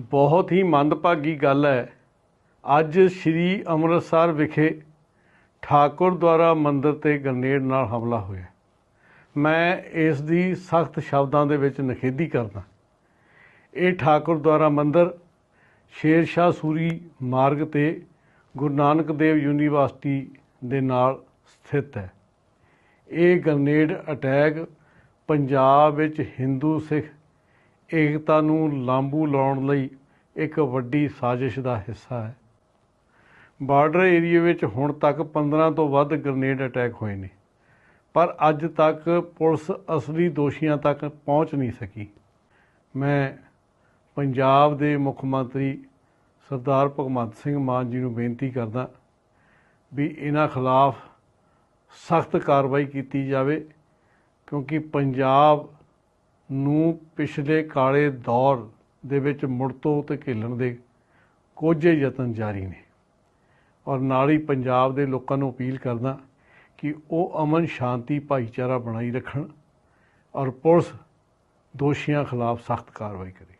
ਬਹੁਤ ਹੀ ਮੰਦਭਾਗੀ ਗੱਲ ਹੈ। ਅੱਜ ਸ੍ਰੀ ਅੰਮ੍ਰਿਤਸਰ ਵਿਖੇ ਠਾਕੁਰ ਦੁਆਰਾ ਮੰਦਿਰ ਤੇ ਗ੍ਰਨੇਡ ਨਾਲ ਹਮਲਾ ਹੋਇਆ। ਮੈਂ ਇਸ ਦੀ ਸਖਤ ਸ਼ਬਦਾਂ ਦੇ ਵਿੱਚ ਨਿਖੇਧੀ ਕਰਦਾ। ਇਹ ਠਾਕੁਰ ਦੁਆਰਾ ਮੰਦਿਰ ਸ਼ੇਰ ਸ਼ਾਹ ਸੂਰੀ ਮਾਰਗ ਤੇ ਗੁਰੂ ਨਾਨਕ ਦੇਵ ਯੂਨੀਵਰਸਿਟੀ ਦੇ ਨਾਲ ਸਥਿਤ ਹੈ। ਇਹ ਗ੍ਰਨੇਡ ਅਟੈਕ ਪੰਜਾਬ ਵਿੱਚ ਹਿੰਦੂ ਸਿੱਖ ਏਕਤਾ ਨੂੰ ਲਾਂਬੂ ਲਾਉਣ ਲਈ ਇੱਕ ਵੱਡੀ ਸਾਜ਼ਿਸ਼ ਦਾ ਹਿੱਸਾ ਹੈ। ਬਾਰਡਰ ਏਰੀਆ ਵਿੱਚ ਹੁਣ ਤੱਕ 15 ਤੋਂ ਵੱਧ ਗ੍ਰਨੇਡ ਅਟੈਕ ਹੋਏ ਨੇ, ਪਰ ਅੱਜ ਤੱਕ ਪੁਲਿਸ ਅਸਲੀ ਦੋਸ਼ੀਆਂ ਤੱਕ ਪਹੁੰਚ ਨਹੀਂ ਸਕੀ। ਮੈਂ ਪੰਜਾਬ ਦੇ ਮੁੱਖ ਮੰਤਰੀ ਸਰਦਾਰ ਭਗਵੰਤ ਸਿੰਘ ਮਾਨ ਜੀ ਨੂੰ ਬੇਨਤੀ ਕਰਦਾ ਵੀ ਇਹਨਾਂ ਖਿਲਾਫ ਸਖਤ ਕਾਰਵਾਈ ਕੀਤੀ ਜਾਵੇ, ਕਿਉਂਕਿ ਪੰਜਾਬ ਨੂੰ ਪਿਛਲੇ ਕਾਲੇ ਦੌਰ ਦੇ ਵਿੱਚ ਮੁੜ ਤੋਂ ਧਕੇਲਣ ਦੇ ਕੁਝ ਯਤਨ ਜਾਰੀ ਨੇ। ਔਰ ਨਾਲ ਹੀ ਪੰਜਾਬ ਦੇ ਲੋਕਾਂ ਨੂੰ ਅਪੀਲ ਕਰਦਾ ਕਿ ਉਹ ਅਮਨ ਸ਼ਾਂਤੀ ਭਾਈਚਾਰਾ ਬਣਾਈ ਰੱਖਣ ਔਰ ਪੁਲਿਸ ਦੋਸ਼ੀਆਂ ਖਿਲਾਫ ਸਖਤ ਕਾਰਵਾਈ ਕਰੇ।